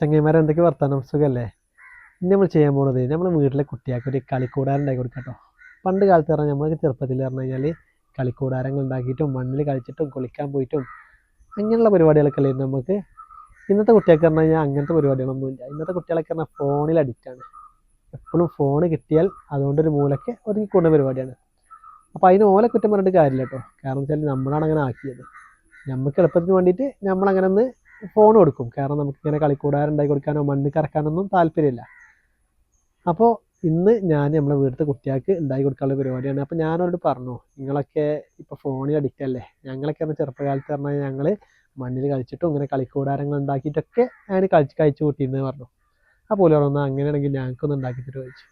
ചങ്ങന്മാരെ എന്തൊക്കെ വർത്താനം? സുഖല്ലേ? ഇന്ന് നമ്മൾ ചെയ്യാൻ പോകുന്നത് നമ്മൾ വീട്ടിലെ കുട്ടികൾക്ക് ഒരു കളിക്കൂടാരം ഉണ്ടാക്കി കൊടുക്കാം കേട്ടോ പണ്ട് കാലത്ത് പറഞ്ഞാൽ നമ്മൾക്ക് ചെറുപ്പത്തിൽ പറഞ്ഞു കഴിഞ്ഞാൽ കളിക്കൂടാരങ്ങൾ ഉണ്ടാക്കിയിട്ടും മണ്ണിൽ കളിച്ചിട്ടും കുളിക്കാൻ പോയിട്ടും അങ്ങനെയുള്ള പരിപാടികളൊക്കെ അല്ലേ നമുക്ക്? ഇന്നത്തെ കുട്ടികൾക്ക് പറഞ്ഞു കഴിഞ്ഞാൽ അങ്ങനത്തെ പരിപാടികളൊന്നുമില്ല ഇന്നത്തെ കുട്ടികളൊക്കെ പറഞ്ഞാൽ ഫോണിൽ അഡിക്റ്റാണ് എപ്പോഴും ഫോൺ കിട്ടിയാൽ അതുകൊണ്ടൊരു മൂലയ്ക്ക് ഒതുങ്ങിക്കൂടുന്ന പരിപാടിയാണ്. അപ്പോൾ അതിന് ഓലെ കുറ്റം പറഞ്ഞിട്ട് കാര്യമില്ല കേട്ടോ കാരണം വെച്ചാൽ നമ്മളാണ് അങ്ങനെ ആക്കിയത്. നമുക്ക് എളുപ്പത്തിന് വേണ്ടിയിട്ട് നമ്മളങ്ങനെ ഒന്ന് ഫോൺ കൊടുക്കും. കാരണം നമുക്ക് കളിക്കൂടാരം ഉണ്ടായി കൊടുക്കാനോ മണ്ണ് കറക്കാനൊന്നും താല്പര്യമില്ല. അപ്പോൾ ഇന്ന് ഞാൻ നമ്മളെ വീട്ടിലത്തെ കുട്ടികൾക്ക് ഉണ്ടാക്കി കൊടുക്കാനുള്ള പരിപാടിയാണ്. അപ്പോൾ ഞാനവരോട് പറഞ്ഞു നിങ്ങളൊക്കെ ഇപ്പോൾ ഫോണിൽ അഡിക്റ്റ് അല്ലേ? ഞങ്ങളൊക്കെ പറഞ്ഞാൽ ചെറുപ്പകാലത്ത് പറഞ്ഞാൽ ഞങ്ങൾ മണ്ണിൽ കളിച്ചിട്ടും ഇങ്ങനെ കളിക്കൂടാരങ്ങൾ ഉണ്ടാക്കിയിട്ടൊക്കെ ഞാൻ കളിച്ച് കഴിച്ചു കൂട്ടിയെന്ന് പറഞ്ഞു. അപ്പോൾ ഓൽ പറഞ്ഞു അങ്ങനെയാണെങ്കിൽ ഞങ്ങൾക്കൊന്ന് ഉണ്ടാക്കി ചോദിച്ചു.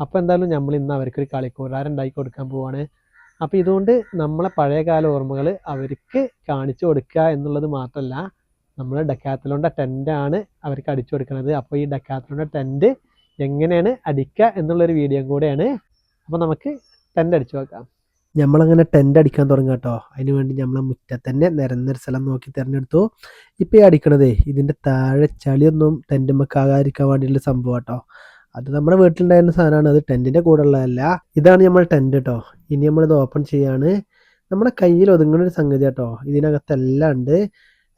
അപ്പോൾ എന്തായാലും നമ്മൾ ഇന്ന് അവർക്കൊരു കളിക്കൂടാരം ഉണ്ടാക്കി കൊടുക്കാൻ പോവാണ്. അപ്പോൾ ഇതുകൊണ്ട് നമ്മളെ പഴയകാല ഓർമ്മകൾ അവർക്ക് കാണിച്ചു കൊടുക്കുക എന്നുള്ളത് മാത്രമല്ല നമ്മൾ ഡക്കാത്തലോണ്ട ടെന്റാണ് അവർക്ക് അടിച്ചു കൊടുക്കുന്നത്. അപ്പോൾ ഈ ഡക്കാത്തലോണ്ട ടെന്റ് എങ്ങനെയാണ് അടിക്കുക എന്നുള്ളൊരു വീഡിയോ കൂടെയാണ്. അപ്പോൾ നമുക്ക് ടെന്റ് അടിച്ചു നോക്കാം. നമ്മളങ്ങനെ ടെന്റ് അടിക്കാൻ തുടങ്ങുക കേട്ടോ അതിന് വേണ്ടി നമ്മളെ മുറ്റത്ത് തന്നെ നിരന്നൊരു സ്ഥലം നോക്കി തിരഞ്ഞെടുത്തു. ഇപ്പോൾ ഈ അടിക്കണതേ ഇതിന്റെ താഴെ ചളിയൊന്നും ടെന്റുമ്മക്കാകാതിരിക്കാൻ വേണ്ടിയുള്ള സംഭവം കേട്ടോ അത് നമ്മുടെ വീട്ടിലുണ്ടായിരുന്ന സാധനമാണ്. അത് ടെന്റിന്റെ കൂടെ ഉള്ളതല്ല ഇതാണ് നമ്മൾ ടെന്റ് കേട്ടോ ഇനി നമ്മളിത് ഓപ്പൺ ചെയ്യാണ്. നമ്മുടെ കയ്യിൽ ഒതുങ്ങുന്ന ഒരു സംഗതി കേട്ടോ ഇതിനകത്ത് എല്ലാം ഉണ്ട്.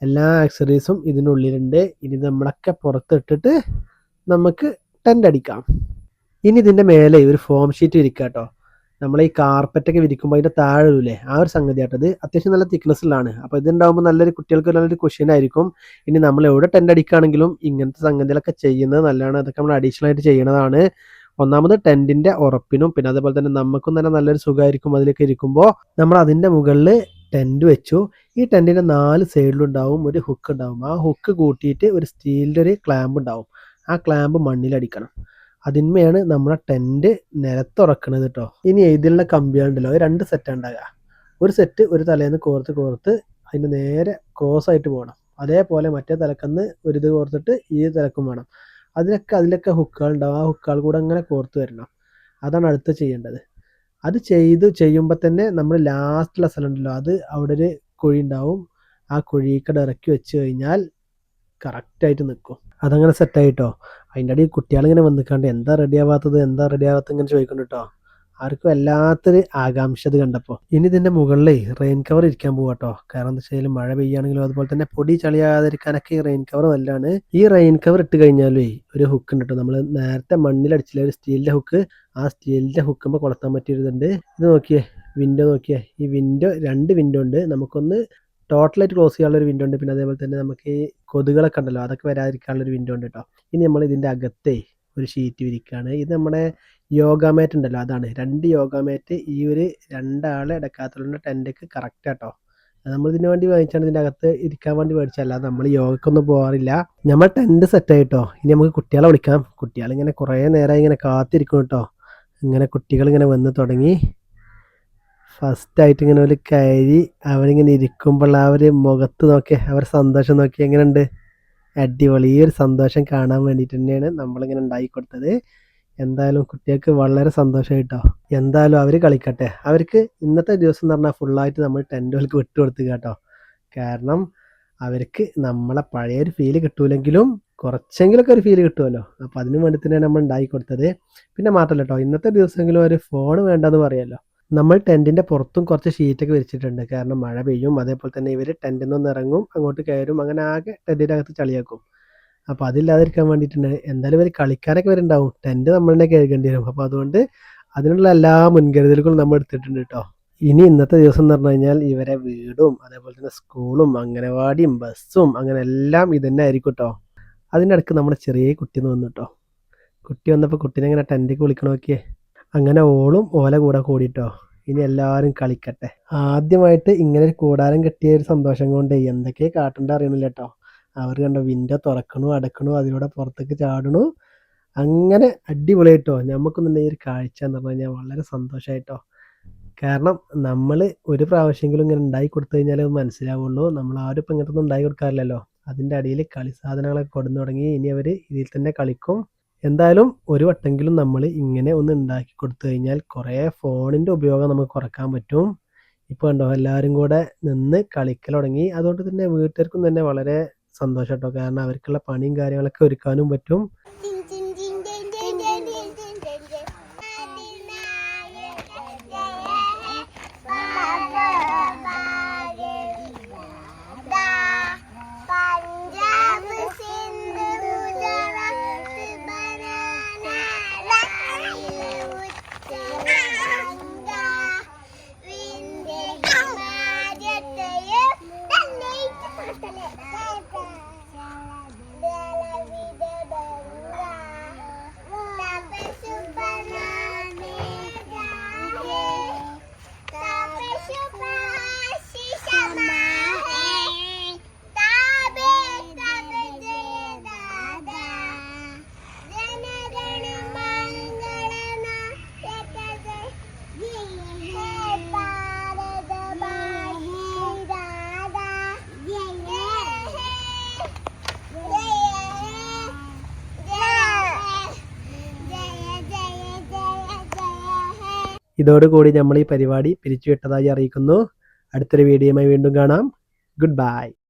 എല്ലാ ആക്സറീസും ഇതിനുള്ളിലുണ്ട്. ഇനി നമ്മളൊക്കെ പുറത്തിട്ടിട്ട് നമുക്ക് ടെന്റ് അടിക്കാം. ഇനി ഇതിന്റെ മേലെ ഒരു ഫോം ഷീറ്റ് ഇരിക്കാം കേട്ടോ നമ്മൾ ഈ കാർപ്പറ്റൊക്കെ വിരിക്കുമ്പോൾ അതിന്റെ താഴെ ഇല്ലേ ആ ഒരു സംഗതി ആട്ടത് അത്യാവശ്യം നല്ല തിക്നെസ്സിലാണ് അപ്പോൾ ഇതുണ്ടാകുമ്പോൾ നല്ലൊരു കുട്ടികൾക്ക് നല്ലൊരു ക്വസ്റ്റ്യൻ ആയിരിക്കും. ഇനി നമ്മൾ എവിടെ ടെന്റ് അടിക്കുകയാണെങ്കിലും ഇങ്ങനത്തെ സംഗതികളൊക്കെ ചെയ്യുന്നത് നല്ലതാണ്. അതൊക്കെ നമ്മൾ അഡീഷണൽ ആയിട്ട് ചെയ്യണതാണ്. ഒന്നാമത് ടെന്റിന്റെ ഉറപ്പിനും പിന്നെ അതുപോലെ തന്നെ നമുക്കും തന്നെ നല്ലൊരു സുഖമായിരിക്കും അതിലൊക്കെ ഇരിക്കുമ്പോൾ നമ്മൾ അതിന്റെ മുകളിൽ ടെന്റ് വെച്ചു. ഈ ടെന്റിന്റെ നാല് സൈഡിലുണ്ടാവും ഒരു ഹുക്ക് ഉണ്ടാവും. ആ ഹുക്ക് കൂട്ടിയിട്ട് ഒരു സ്റ്റീലിന്റെ ഒരു ക്ലാമ്പ് ഉണ്ടാവും. ആ ക്ലാമ്പ് മണ്ണിലടിക്കണം അതിന്മേലാണ് നമ്മുടെ ടെന്റ് നിലത്തുറക്കണത് കേട്ടോ ഇനി ഇതിലുള്ള കമ്പികളുണ്ടല്ലോ രണ്ട് സെറ്റ് ഉണ്ടാകുക ഒരു സെറ്റ് ഒരു തലേന്ന് കോർത്ത് കോർത്ത് അതിന്റെ നേരെ ക്രോസ് ആയിട്ട് പോകണം. അതേപോലെ മറ്റേ തലക്കന്ന് ഒരു ഇത് കോർത്തിട്ട് ഈ തലക്കും വേണം. അതിനൊക്കെ അതിലൊക്കെ ഹുക്കുകൾ ഉണ്ടാവും. ആ ഹുക്കുകൾ കൂടെ അങ്ങനെ കോർത്ത് വരണം. അതാണ് അടുത്ത് ചെയ്യേണ്ടത്. അത് ചെയ്ത് ചെയ്യുമ്പോൾ തന്നെ നമ്മൾ ലാസ്റ്റുള്ള സ്ഥലം ഉണ്ടല്ലോ അത് അവിടെ ഒരു കുഴി ഉണ്ടാവും. ആ കുഴിക്കട ഇറക്കി വെച്ച് കഴിഞ്ഞാൽ കറക്റ്റായിട്ട് നിൽക്കും. അതങ്ങനെ സെറ്റായിട്ടോ അതിന്റെ അടിയിൽ കുട്ടികളിങ്ങനെ വന്നിക്കാണ്ട് എന്താ റെഡി ആവാത്തത് എന്താ റെഡി ആവാത്തത് ഇങ്ങനെ ചോദിക്കുന്നു കേട്ടോ ആർക്കും വല്ലാത്തൊരു ആകാംക്ഷ ഇത് കണ്ടപ്പോൾ ഇനി ഇതിന്റെ മുകളിലേ റെയിൻ കവർ ഇരിക്കാൻ പോവാട്ടോ കാരണം എന്താ വെച്ചാൽ മഴ പെയ്യുകയാണെങ്കിലും അതുപോലെ തന്നെ പൊടി ചളിയാതിരിക്കാനൊക്കെ ഈ റെയിൻ കവർ നല്ലതാണ് ഈ റെയിൻ കവർ ഇട്ട് കഴിഞ്ഞാലേ ഒരു ഹുക്ക് ഉണ്ട് കേട്ടോ നമ്മൾ നേരത്തെ മണ്ണിലടിച്ചില്ല ഒരു സ്റ്റീലിന്റെ ഹുക്ക് ആ സ്റ്റീലിന്റെ ഹുക്കുമ്പോൾ കൊളുത്താൻ പറ്റിയൊരിതുണ്ട് ഇത് നോക്കിയേ വിൻഡോ നോക്കിയേ. ഈ വിൻഡോ രണ്ട് വിൻഡോ ഉണ്ട്. നമുക്കൊന്ന് ടോട്ടലായിട്ട് ക്ലോസ് ചെയ്യാനുള്ള ഒരു വിൻഡോ ഉണ്ട്. പിന്നെ അതേപോലെ തന്നെ നമുക്ക് ഈ കൊതുകുകളൊക്കെ ഉണ്ടല്ലോ അതൊക്കെ വരാതിരിക്കാനുള്ള ഒരു വിൻഡോ ഉണ്ട് കേട്ടോ ഇനി നമ്മൾ ഇതിന്റെ അകത്തെ ഒരു ഷീറ്റ് വിരിക്കുകയാണ് ഇത് നമ്മുടെ യോഗ ഉണ്ടല്ലോ അതാണ്. രണ്ട് യോഗ ഈ ഒരു രണ്ടാളെ ഇടക്കാത്തുള്ള ടെന്റക്ക് കറക്റ്റ് ആട്ടോ. നമ്മൾ ഇതിന് വേണ്ടി വാങ്ങിച്ചാണ് ഇതിന്റെ അകത്ത് ഇരിക്കാൻ വേണ്ടി മേടിച്ചല്ല നമ്മൾ യോഗക്കൊന്നും പോകാറില്ല. നമ്മൾ ടെന്റ് സെറ്റ് ആയിട്ടോ. ഇനി നമുക്ക് കുട്ടികളെ വിളിക്കാം. കുട്ടികളിങ്ങനെ കുറേ നേരമായി ഇങ്ങനെ കാത്തിരിക്കും കേട്ടോ. ഇങ്ങനെ കുട്ടികൾ ഇങ്ങനെ വന്ന് തുടങ്ങി. ഫസ്റ്റായിട്ട് ഇങ്ങനെ ഒരു കയറി അവരിങ്ങനെ ഇരിക്കുമ്പോൾ ആ ഒരു മുഖത്ത് നോക്കി അവർ സന്തോഷം നോക്കി എങ്ങനെയുണ്ട്? അടിപൊളി. ഈ ഒരു സന്തോഷം കാണാൻ വേണ്ടിയിട്ട് തന്നെയാണ് നമ്മളിങ്ങനെ ഉണ്ടാക്കി കൊടുത്തത്. എന്തായാലും കുട്ടികൾക്ക് വളരെ സന്തോഷം കേട്ടോ. എന്തായാലും അവർ കളിക്കട്ടെ. അവർക്ക് ഇന്നത്തെ ദിവസം എന്ന് പറഞ്ഞാൽ ഫുള്ളായിട്ട് നമ്മൾ ടെന്റുകൾക്ക് വിട്ടു കൊടുത്തു കേട്ടോ. കാരണം അവർക്ക് നമ്മളെ പഴയ ഒരു ഫീൽ കിട്ടൂലെങ്കിലും കുറച്ചെങ്കിലൊക്കെ ഒരു ഫീൽ കിട്ടുമല്ലോ അപ്പോൾ അതിന് വേണ്ടി തന്നെയാണ് നമ്മൾ ഉണ്ടാക്കി കൊടുത്തത്. പിന്നെ മാത്രമല്ല കേട്ടോ ഇന്നത്തെ ദിവസമെങ്കിലും ഒരു ഫോൺ വേണ്ടെന്ന് പറയുമല്ലോ നമ്മൾ ടെന്റിന്റെ പുറത്തും കുറച്ച് ഷീറ്റൊക്കെ വെച്ചിട്ടുണ്ട് കാരണം മഴ പെയ്യും അതേപോലെ തന്നെ ഇവർ ടെന്റിൽ നിന്ന് ഇറങ്ങും അങ്ങോട്ട് കയറും അങ്ങനെ ആകെ ടെന്റിന്റെ അകത്ത് ചളിയാക്കും. അപ്പോൾ അതില്ലാതിരിക്കാൻ വേണ്ടിയിട്ടുണ്ട്. എന്തായാലും ഇവർ കളിക്കാനൊക്കെ വരുന്നുണ്ടാവും ടെന്റ് നമ്മൾ തന്നെ കഴുകേണ്ടി വരും. അപ്പോൾ അതുകൊണ്ട് അതിനുള്ള എല്ലാ മുൻകരുതലുകളും നമ്മൾ എടുത്തിട്ടുണ്ട് കേട്ടോ. ഇനി ഇന്നത്തെ ദിവസം എന്ന് പറഞ്ഞു കഴിഞ്ഞാൽ ഇവരെ വീടും അതേപോലെ തന്നെ സ്കൂളും അംഗനവാടിയും ബസ്സും അങ്ങനെ എല്ലാം ഇതന്നെ ആയിരിക്കും കേട്ടോ. അതിന്റെ നമ്മുടെ ചെറിയ കുട്ടി എന്ന് വന്നു കേട്ടോ. കുട്ടി വന്നപ്പോൾ കുട്ടീനെ ഇങ്ങനെ ടെന്റിക്ക് വിളിക്കണ നോക്കിയേ. അങ്ങനെ ഓളും ഓല കൂടെ കൂടിട്ടോ. ഇനി എല്ലാവരും കളിക്കട്ടെ. ആദ്യമായിട്ട് ഇങ്ങനെ ഒരു കൂടാരം കിട്ടിയ ഒരു സന്തോഷം കൊണ്ട് എന്തൊക്കെ കാട്ടണ്ട അറിയണില്ല കേട്ടോ അവർ കണ്ടോ വിൻഡോ തുറക്കണു അടക്കണു അതിലൂടെ പുറത്തേക്ക് ചാടണു. അങ്ങനെ അടിപൊളിയായിട്ടോ. നമുക്കൊന്നും ഈ ഒരു കാഴ്ച എന്ന് പറഞ്ഞു കഴിഞ്ഞാൽ വളരെ സന്തോഷമായിട്ടോ കാരണം നമ്മൾ ഒരു പ്രാവശ്യമെങ്കിലും ഇങ്ങനെ ഉണ്ടാക്കി കൊടുത്തു കഴിഞ്ഞാൽ മനസ്സിലാവുള്ളൂ. നമ്മൾ ആരും ഇപ്പം ഇങ്ങനത്തൊന്നും ഉണ്ടാക്കി കൊടുക്കാറില്ലല്ലോ. അതിന്റെ അടിയിൽ കളി സാധനങ്ങളൊക്കെ കൊടുന്നു തുടങ്ങി. ഇനി അവർ ഇതിൽ തന്നെ കളിക്കും. എന്തായാലും ഒരു വട്ടെങ്കിലും നമ്മൾ ഇങ്ങനെ ഒന്ന് ഉണ്ടാക്കി കൊടുത്തു കഴിഞ്ഞാൽ കുറേ ഫോണിന്റെ ഉപയോഗം നമുക്ക് കുറയ്ക്കാൻ പറ്റും. ഇപ്പോൾ കണ്ടോ എല്ലാവരും കൂടെ നിന്ന് കളിക്കൽ തുടങ്ങി. അതുകൊണ്ട് തന്നെ വീട്ടുകാർക്കും തന്നെ വളരെ സന്തോഷം കേട്ടോ കാരണം അവർക്കുള്ള പണിയും കാര്യങ്ങളൊക്കെ ഒരുക്കാനും പറ്റും. ഇതോടുകൂടി നമ്മൾ ഈ പരിപാടി പിരിച്ചുവിട്ടതായി അറിയിക്കുന്നു. അടുത്തൊരു വീഡിയോയുമായി വീണ്ടും കാണാം. Good bye